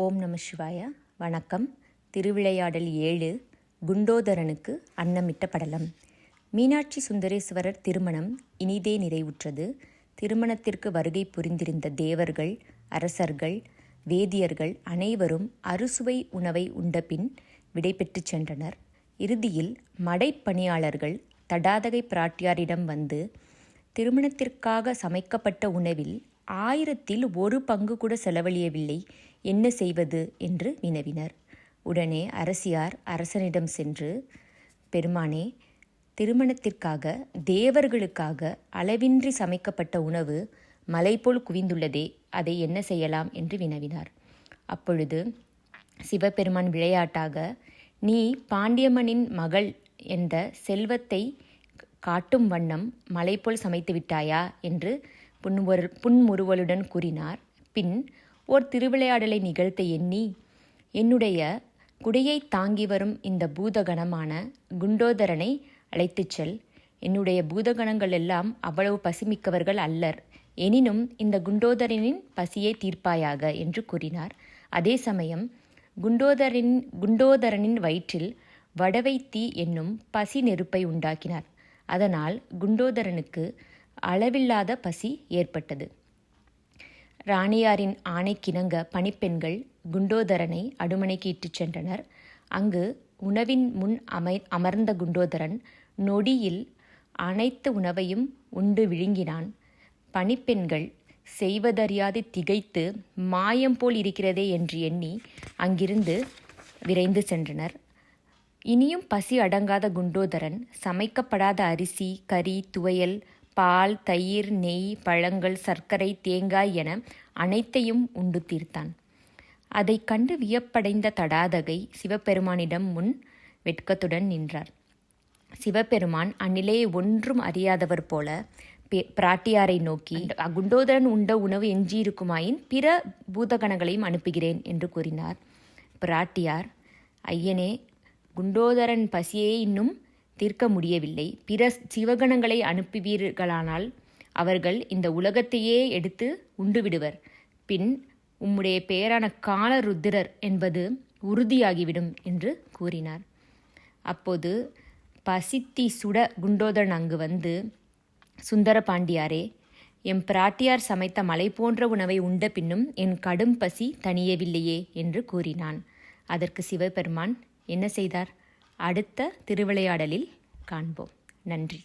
ஓம் நம சிவாய. வணக்கம். திருவிளையாடல் ஏழு குண்டோதரனுக்கு அன்னமிட்ட படலம். மீனாட்சி சுந்தரேஸ்வரர் திருமணம் இனிதே நிறைவுற்றது. திருமணத்திற்கு வருகை புரிந்திருந்த தேவர்கள் அரசர்கள் வேதியர்கள் அனைவரும் அறுசுவை உணவை உண்டபின் விடைபெற்றுச் சென்றனர். இறுதியில் மடைப்பணியாளர்கள் தடாதகை பிராட்டியாரிடம் வந்து திருமணத்திற்காக சமைக்கப்பட்ட உணவில் ஆயிரத்தில் ஒரு பங்கு கூட செலவழியவில்லை. என்ன செய்வது என்று வினவினர். உடனே அரசியார் அரசனிடம் சென்று பெருமானே திருமணத்திற்காக தேவர்களுக்காக அளவின்றி சமைக்கப்பட்ட உணவு மலை போல் குவிந்துள்ளதே அதை என்ன செய்யலாம்? என்று வினவினார். அப்பொழுது சிவபெருமான் விளையாட்டாக நீ பாண்டியம்மனின் மகள் என்ற செல்வத்தை காட்டும் வண்ணம் மலை போல் சமைத்து விட்டாயா என்று புன்முரு புன்முறுவலுடன் கூறினார். பின் ஓர் திருவிளையாடலை நிகழ்த்த எண்ணி என்னுடைய குடையை தாங்கி வரும் இந்த பூதகணமான குண்டோதரனை அழைத்துச் செல். என்னுடைய பூதகணங்கள் எல்லாம் அவ்வளவு பசிமிக்கவர்கள் அல்லர். எனினும் இந்த குண்டோதரனின் பசியை தீர்ப்பாயாக என்று கூறினார். அதே சமயம் குண்டோதரின் குண்டோதரனின் வயிற்றில் வடவைத்தீ என்னும் பசி நெருப்பை உண்டாக்கினார். அதனால் குண்டோதரனுக்கு அளவில்லாத பசி ஏற்பட்டது. ராணியாரின் ஆணைக்கிணங்க பணிப்பெண்கள் குண்டோதரனை அடுமனைக்கு இட்டுச் சென்றனர். அங்கு உணவின் முன் அமை அமர்ந்த குண்டோதரன் நொடியில் அனைத்து உணவையும் உண்டு விழுங்கினான். பணிப்பெண்கள் செய்வதறியாது திகைத்து மாயம் போல் இருக்கிறதே என்று எண்ணி அங்கிருந்து விரைந்து சென்றனர். இனியும் பசி அடங்காத குண்டோதரன் சமைக்கப்படாத அரிசி கறி துவையல் பால் தயிர் நெய் பழங்கள் சர்க்கரை தேங்காய் என அனைத்தையும் உண்டு தீர்த்தான். அதை கண்டு வியப்படைந்த தடாதகை சிவபெருமானிடம் முன் வெட்கத்துடன் நின்றார். சிவபெருமான் அந்நிலையை ஒன்றும் அறியாதவர் போல பிராட்டியாரை நோக்கி குண்டோதரன் உண்ட உணவு எஞ்சியிருக்குமாயின் பிற பூதகணங்களையும் அனுப்புகிறேன் என்று கூறினார். பிராட்டியார் ஐயனே குண்டோதரன் பசியே இன்னும் தீர்க்க முடியவில்லை. பிற சிவகணங்களை அனுப்புவீர்களானால் அவர்கள் இந்த உலகத்தையே எடுத்து உண்டுவிடுவர். பின் உம்முடைய பெயரான காலருத்திரர் என்பது உறுதியாகிவிடும் என்று கூறினார். அப்போது பசித்தி சுட குண்டோதரன் அங்கு வந்து சுந்தர பாண்டியாரே எம் பிராட்டியார் சமைத்த மலை போன்ற உணவை உண்ட பின்னும் என் கடும் பசி தணியவில்லையே என்று கூறினான். அதற்கு சிவபெருமான் என்ன செய்தார்? அடுத்த திருவிளையாடலில் காண்போம். நன்றி.